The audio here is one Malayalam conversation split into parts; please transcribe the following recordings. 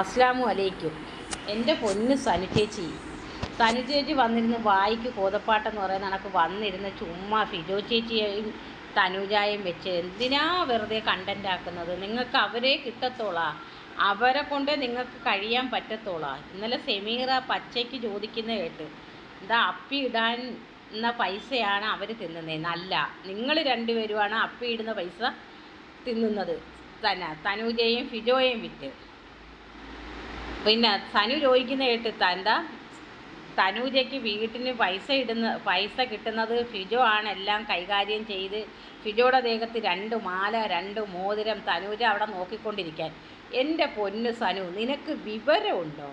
അസ്ലാമു അലൈക്കും. എന്റെ പൊന്ന് സനു ചേച്ചി സനു ചേച്ചി വന്നിരുന്ന് വായിക്ക് കോതപ്പാട്ടെന്ന് പറയുന്ന കണക്ക് വന്നിരുന്ന് ചുമ്മാ ഫിജോ ചേച്ചിയെയും തനുജായും വെച്ച് എന്തിനാ വെറുതെ കണ്ടന്റ് ആക്കുന്നത്? നിങ്ങൾക്ക് അവരെ കിട്ടത്തോളാ. അവരെ കൊണ്ട് നിങ്ങൾക്ക് കഴിയാൻ പറ്റത്തോളാ. ഇന്നലെ സെമീറ പച്ചയ്ക്ക് ചോദിക്കുന്ന കേട്ട്. എന്താ അപ്പി ഇടാൻ എന്ന പൈസയാണ് അവർ തിന്നുന്നത് നല്ല. നിങ്ങൾ രണ്ടുപേരുമാണ് അപ്പി ഇടുന്ന പൈസ തിന്നുന്നത്. തന്നെ തനുജയും ഫിജോയും വിറ്റ്. പിന്നെ തനു ചോദിക്കുന്ന കേട്ട് ത- എന്താ? തനൂജയ്ക്ക് വീട്ടിന് പൈസ ഇടുന്ന പൈസ കിട്ടുന്നത് ഫിജോ ആണ്. എല്ലാം കൈകാര്യം ചെയ്ത് ഫിജോയുടെ ദേഹത്ത് രണ്ട് മാല രണ്ട് മോതിരം തനൂജ അവിടെ നോക്കിക്കൊണ്ടിരിക്കാൻ. എന്റെ പൊന്ന് സനു നിനക്ക് വിവരമുണ്ടോ?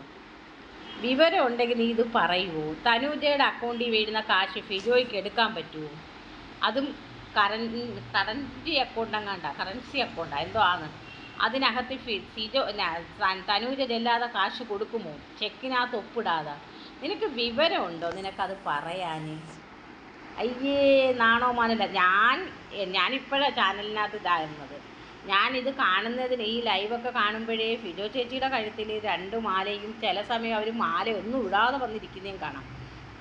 വിവരം ഉണ്ടെങ്കിൽ നീ ഇത് പറയുമോ തനൂജയുടെ അക്കൗണ്ടിൽ വീഴുന്ന കാശ് ഫിജോയ്ക്ക് എടുക്കാൻ പറ്റുമോ അതും കറൻ കറൻസി അക്കൗണ്ട് എങ്ങാണ്ട? കറൻസി അക്കൗണ്ടാ? എന്തോ ആണ്. അതിനകത്ത് സിജോ തനൂജ ചെല്ലാതെ കാശ് കൊടുക്കുമോ? ചെക്കിനകത്ത് ഒപ്പിടാതെ. നിനക്ക് വിവരമുണ്ടോ നിനക്കത് പറയാൻ അയ്യേ നാണോ മാനില്ല. ഞാൻ ഞാനിപ്പോഴാണ് ചാനലിനകത്ത് ഇതായിരുന്നത്. ഞാനിത് കാണുന്നതിന് ഈ ലൈവൊക്കെ കാണുമ്പോഴേ ഫിജോ ചേച്ചിയുടെ കഴുത്തിൽ രണ്ട് മാലയും ചില സമയം അവർ മാല ഒന്നും ഇടാതെ വന്നിരിക്കുന്നതും കാണാം.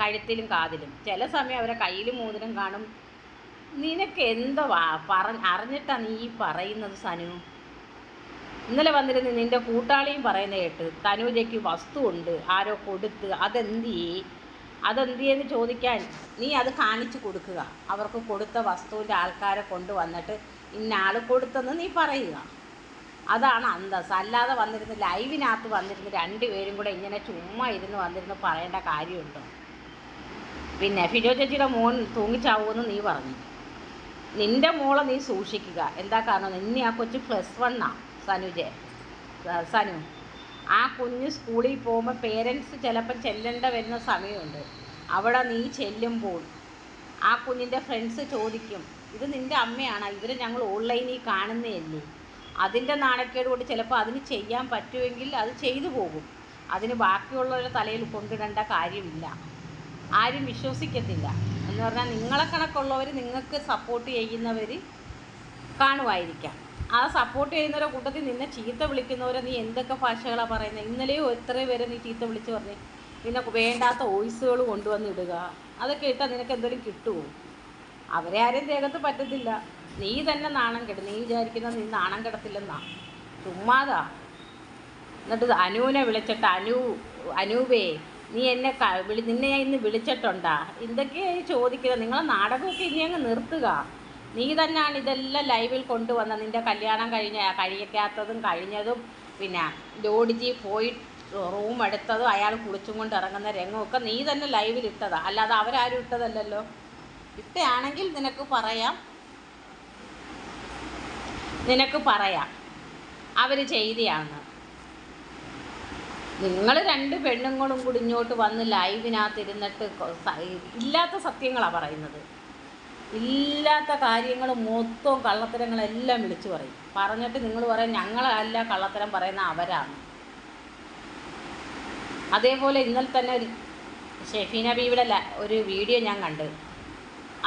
കഴുത്തിലും കാതിലും. ചില സമയം അവരെ കയ്യിലും മോതിരം കാണും. നിനക്ക് എന്തോ പറ അറിഞ്ഞിട്ടാണ് നീ ഈ പറയുന്നത് സനു? ഇന്നലെ വന്നിരുന്ന് നിന്റെ കൂട്ടാളിയും പറയുന്ന കേട്ട് വസ്തു ഉണ്ട് ആരോ കൊടുത്ത് അതെന്തി അതെന്തിയെന്ന് ചോദിക്കാൻ നീ അത് കാണിച്ചു കൊടുക്കുക. അവർക്ക് കൊടുത്ത വസ്തുവിന്റെ ആൾക്കാരെ കൊണ്ടുവന്നിട്ട് ഇന്ന ആൾ കൊടുത്തെന്ന് നീ പറയുക. അതാണ് അന്തസ് അല്ലാതെ വന്നിരുന്ന് ലൈവിനകത്ത് വന്നിരുന്ന് രണ്ടുപേരും കൂടെ ഇങ്ങനെ ചുമ്മാ ഇരുന്ന് വന്നിരുന്ന് പറയേണ്ട കാര്യമുണ്ടോ? പിന്നെ ഫിജോ ചേച്ചിയുടെ മോൻ തൂങ്ങിച്ചാവുമെന്ന് നീ പറഞ്ഞു. നിന്റെ മോളെ നീ സൂക്ഷിക്കുക. എന്താ കാരണം? നിന്നെ ആ കൊച്ചു പ്ലസ് വണ്ണാ. സനുജെ. സനു ആ കുഞ്ഞ് സ്കൂളിൽ പോകുമ്പോൾ പേരൻസ് ചിലപ്പോൾ ചെല്ലേണ്ട വരുന്ന സമയമുണ്ട്. അവിടെ നീ ചെല്ലുമ്പോൾ ആ കുഞ്ഞിന്റെ ഫ്രണ്ട്സ് ചോദിക്കും ഇത് നിന്റെ അമ്മയാണ്? ഇവരെ ഞങ്ങൾ ഓൺലൈനിൽ കാണുന്നതല്ലേ? അതിന്റെ നാണക്കേട് കൊണ്ട് ചിലപ്പോൾ അതിന് ചെയ്യാൻ പറ്റുമെങ്കിൽ അത് ചെയ്തു പോകും. അതിന് ബാക്കിയുള്ളവരുടെ തലയിൽ കൊണ്ടിടേണ്ട കാര്യമില്ല. ആരും വിശ്വസിക്കത്തില്ല. എന്ന് പറഞ്ഞാൽ നിങ്ങളെ കണക്കുള്ളവർ നിങ്ങൾക്ക് സപ്പോർട്ട് ചെയ്യുന്നവർ കാണുമായിരിക്കാം. ആ സപ്പോർട്ട് ചെയ്യുന്നവരുടെ കൂട്ടത്തിൽ നിന്നെ ചീത്ത വിളിക്കുന്നവരെ നീ എന്തൊക്കെ ഭാഷകളാണ് പറയുന്നത് ഇന്നലെയോ എത്ര പേരെ നീ ചീത്ത വിളിച്ച് പറഞ്ഞേ? പിന്നെ വേണ്ടാത്ത വോയിസുകൾ കൊണ്ടുവന്ന് ഇടുക അതൊക്കെ ഇട്ടാൽ നിനക്ക് എന്തെങ്കിലും കിട്ടുമോ അവരെ ആരെയും ദേഹത്ത് പറ്റത്തില്ല. നീ തന്നെ നാണം കെടും. നീ വിചാരിക്കുന്ന നീ നാണം കെടത്തില്ലെന്നാ. ചുമ്മാതാ. എന്നിട്ട് അനുവിനെ വിളിച്ചിട്ട് അനു അനൂപേ നീ എന്നെ വിളി നിന്നെ ഇന്ന് വിളിച്ചിട്ടുണ്ടാ? എന്തൊക്കെയായി ചോദിക്കുന്നത്? നിങ്ങളെ നാടകമൊക്കെ ഇനി അങ്ങ് നിർത്തുക. നീ തന്നെയാണ് ഇതെല്ലാം ലൈവിൽ കൊണ്ടുവന്ന നിന്റെ കല്യാണം കഴിഞ്ഞ കഴിക്കാത്തതും കഴിഞ്ഞതും പിന്നെ ലോഡ്ജി പോയി റൂം എടുത്തതും അയാൾ കുളിച്ചും കൊണ്ട് ഇറങ്ങുന്ന രംഗമൊക്കെ നീ തന്നെ ലൈവിൽ ഇട്ടതാ. അല്ലാതെ അവരാരും ഇട്ടതല്ലല്ലോ. ഇട്ടയാണെങ്കിൽ നിനക്ക് പറയാം. നിനക്ക് പറയാം. അവർ ചെയ്തയാണ് നിങ്ങൾ രണ്ട് പെണ്ണുങ്ങളും കൂടി ഇങ്ങോട്ട് വന്ന് ലൈവിനകത്ത് ഇരുന്നിട്ട് ഇല്ലാത്ത സത്യങ്ങളാണ് പറയുന്നത്. ഇല്ലാത്ത കാര്യങ്ങൾ മൊത്തവും കള്ളത്തരങ്ങളെല്ലാം വിളിച്ചു പറയും. പറഞ്ഞിട്ട് നിങ്ങൾ പറയും ഞങ്ങളല്ല കള്ളത്തരം പറയുന്ന അവരാണ്. അതേപോലെ ഇന്നലെ തന്നെ ഒരു ഷെഫീന ബീവിയുടെ ഒരു വീഡിയോ ഞാൻ കണ്ട്.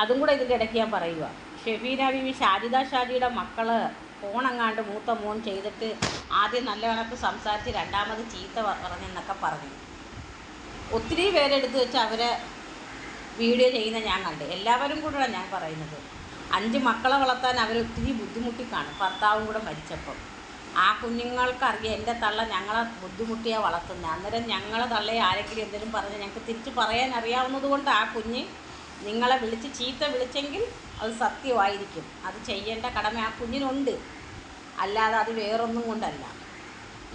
അതും കൂടെ ഇതിന്റെ ഇടയ്ക്ക് ഞാൻ പറയുക. ഷെഫീന ബീവി ഷാരിദ ഷാജിയുടെ മക്കൾ ഫോണെങ്ങാണ്ട് മൂത്ത മോൻ ചെയ്തിട്ട് ആദ്യം നല്ല കണക്ക് സംസാരിച്ച് രണ്ടാമത് ചീത്ത പറഞ്ഞെന്നൊക്കെ പറഞ്ഞു. ഒത്തിരി പേരെടുത്ത് വെച്ച് അവരെ വീഡിയോ ചെയ്യുന്ന ഞാൻ കണ്ട്. എല്ലാവരും കൂടെയാണ് ഞാൻ പറയുന്നത്. അഞ്ച് മക്കളെ വളർത്താൻ അവർ ഒത്തിരി ബുദ്ധിമുട്ടി കാണും ഭർത്താവും കൂടെ മരിച്ചപ്പം. ആ കുഞ്ഞുങ്ങൾക്കറിയാം എന്റെ തള്ള ഞങ്ങളെ ബുദ്ധിമുട്ടിയാണ് വളർത്തുന്നത് അന്നേരം ഞങ്ങളെ തള്ളയെ ആരെങ്കിലും എന്തെങ്കിലും പറഞ്ഞ് ഞങ്ങൾക്ക് തിരിച്ച് പറയാൻ അറിയാവുന്നത് കൊണ്ട് ആ കുഞ്ഞ് നിങ്ങളെ വിളിച്ച് ചീത്ത വിളിച്ചെങ്കിൽ അത് സത്യമായിരിക്കും. അത് ചെയ്യേണ്ട കടമ ആ കുഞ്ഞിനുണ്ട്. അല്ലാതെ അത് വേറൊന്നും കൊണ്ടല്ല.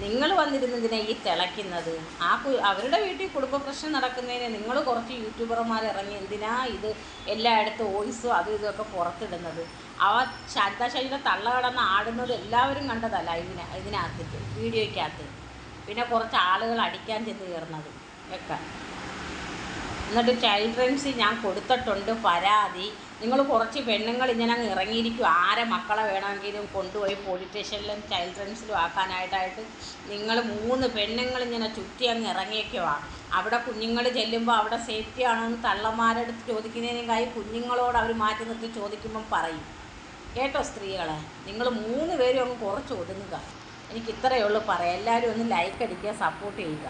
നിങ്ങൾ വന്നിരുന്നതിനെ ഈ തിളയ്ക്കുന്നത്. ആ അവരുടെ വീട്ടിൽ കുടുംബ പ്രശ്നം നടക്കുന്നതിന് നിങ്ങൾ കുറച്ച് യൂട്യൂബർമാർ ഇറങ്ങി എന്തിനാ ഇത് എല്ലായിടത്തും വോയിസും അതും ഇതൊക്കെ പുറത്തിടുന്നത്? അവ ശാരദാ ശൈലിയുടെ തള്ള കടന്ന് ആടുന്നത് എല്ലാവരും കണ്ടതല്ല ഇതിന ഇതിനകത്ത് വീഡിയോയ്ക്കകത്ത്. പിന്നെ കുറച്ച് ആളുകൾ അടിക്കാൻ ചെന്ന് കയറുന്നത് ഒക്കെ. എന്നിട്ട് ചൈൽഡ് ഫ്രണ്ട്സ് ഞാൻ കൊടുത്തിട്ടുണ്ട് പരാതി. നിങ്ങൾ കുറച്ച് പെണ്ണുങ്ങൾ ഇങ്ങനെ അങ്ങ് ഇറങ്ങിയിരിക്കും. ആരെ മക്കളെ വേണമെങ്കിലും കൊണ്ടുപോയി പോലീസ് സ്റ്റേഷനിലും ചൈൽഡ് റൈംസിലും ആക്കാനായിട്ടായിട്ട് നിങ്ങൾ മൂന്ന് പെണ്ണുങ്ങൾ ഇങ്ങനെ ചുറ്റി അങ്ങ് ഇറങ്ങിയേക്കുവാ. അവിടെ കുഞ്ഞുങ്ങൾ ചെല്ലുമ്പോൾ അവിടെ സേഫ്റ്റി ആണോ എന്ന് തള്ളന്മാരെടുത്ത് ചോദിക്കുന്നതിനേക്കായി കുഞ്ഞുങ്ങളോട് അവർ മാറ്റി നിർത്തി ചോദിക്കുമ്പം പറയും. കേട്ടോ സ്ത്രീകളെ നിങ്ങൾ മൂന്ന് പേരും അങ്ങ് കുറച്ച് ഒതുങ്ങുക. എനിക്ക് ഇത്രയേ ഉള്ളൂ പറയാം. എല്ലാവരും ഒന്ന് ലൈക്ക് അടിക്കുക സപ്പോർട്ട് ചെയ്യുക.